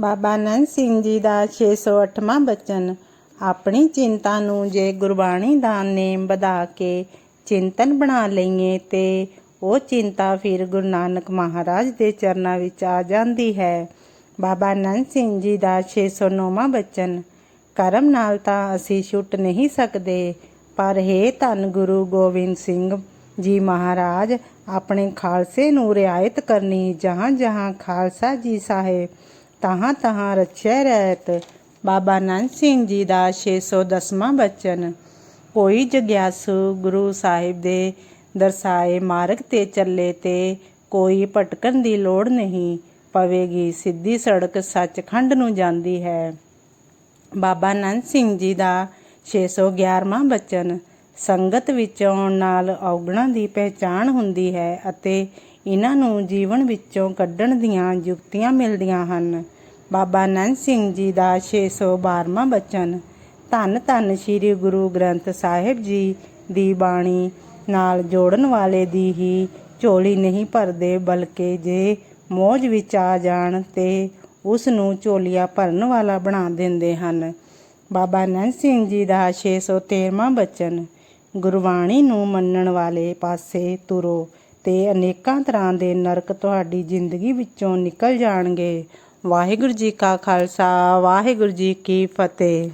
ਬਾਬਾ ਨੰਦ ਸਿੰਘ ਜੀ ਦਾ 608ਵਾਂ ਬਚਨ। ਆਪਣੀ ਚਿੰਤਾ ਨੂੰ ਜੇ ਗੁਰਬਾਣੀ ਦਾ ਨੇਮ ਵਧਾ ਕੇ ਚਿੰਤਨ ਬਣਾ ਲਈਏ ਤੇ ਉਹ ਚਿੰਤਾ ਫਿਰ ਗੁਰੂ ਨਾਨਕ ਮਹਾਰਾਜ ਦੇ ਚਰਨਾਂ ਵਿੱਚ ਆ ਜਾਂਦੀ ਹੈ। ਬਾਬਾ ਨੰਦ ਸਿੰਘ ਜੀ ਦਾ 609ਵਾਂ ਬਚਨ। ਕਰਮ ਨਾਲ ਤਾਂ ਅਸੀਂ ਛੁੱਟ ਨਹੀਂ ਸਕਦੇ, ਪਰ ਹੈ ਧੰਨ ਗੁਰੂ ਗੋਬਿੰਦ ਸਿੰਘ ਜੀ ਮਹਾਰਾਜ, ਆਪਣੇ ਖਾਲਸੇ ਨੂੰ ਰਿਆਇਤ ਕਰਨੀ, ਜਹਾਂ ਜਹਾਂ ਖਾਲਸਾ ਜੀ ਸਾਹਿਬ। ਤਹਾਂ ਤਹਾਂ ਰੱਖਿਆ ਰਹਿਤ। ਬਾਬਾ ਨੰਦ ਸਿੰਘ ਜੀ ਦਾ 610ਵਾਂ ਬਚਨ। ਕੋਈ ਜਗਿਆਸੂ ਗੁਰੂ ਸਾਹਿਬ ਦੇ ਦਰਸਾਏ ਮਾਰਗ ਤੇ ਚੱਲੇ ਤੇ ਕੋਈ ਭਟਕਣ ਦੀ ਲੋੜ ਨਹੀਂ, ਪਵੇਗੀ ਸਿੱਧੀ ਸੜਕ ਸੱਚਖੰਡ ਨੂੰ ਜਾਂਦੀ ਹੈ। ਬਾਬਾ ਨੰਦ ਸਿੰਘ ਜੀ ਦਾ 611ਵਾਂ ਬਚਨ। ਸੰਗਤ ਵਿੱਚ ਆਉਣ ਨਾਲ ਔਗਣਾ ਦੀ ਪਹਿਚਾਣ ਹੁੰਦੀ ਹੈ ਅਤੇ ਇਹਨਾਂ ਨੂੰ ਜੀਵਨ ਵਿੱਚੋਂ ਕੱਢਣ ਦੀਆਂ ਯੁਕਤੀਆਂ ਮਿਲਦੀਆਂ ਹਨ। ਬਾਬਾ ਨੰਦ ਸਿੰਘ ਜੀ ਦਾ 612ਵਾਂ ਬਚਨ, ਧੰਨ ਧੰਨ ਸ੍ਰੀ ਗੁਰੂ ਗ੍ਰੰਥ ਸਾਹਿਬ ਜੀ ਦੀ ਬਾਣੀ ਨਾਲ ਜੋੜਨ ਵਾਲੇ ਦੀ ਹੀ ਝੋਲੀ ਨਹੀਂ ਭਰਦੇ, ਬਲਕਿ ਜੇ ਮੋਜ ਵਿੱਚ ਆ ਜਾਣ ਤੇ ਉਸ ਨੂੰ ਝੋਲੀਆ ਭਰਨ ਵਾਲਾ ਬਣਾ ਦਿੰਦੇ ਹਨ। ਬਾਬਾ ਨੰਦ ਸਿੰਘ ਜੀ ਦਾ 613ਵਾਂ ਬਚਨ, ਗੁਰਬਾਣੀ ਨੂੰ ਮੰਨਣ ਵਾਲੇ ਪਾਸੇ ਤੁਰੋ। ਤੇ ਅਨੇਕਾਂ ਤਰ੍ਹਾਂ ਦੇ ਨਰਕ ਤੁਹਾਡੀ ਜ਼ਿੰਦਗੀ ਵਿੱਚੋਂ ਨਿਕਲ ਜਾਣਗੇ। ਵਾਹਿਗੁਰੂ ਜੀ ਕਾ ਖਾਲਸਾ, ਵਾਹਿਗੁਰੂ ਜੀ ਕੀ ਫਤਿਹ।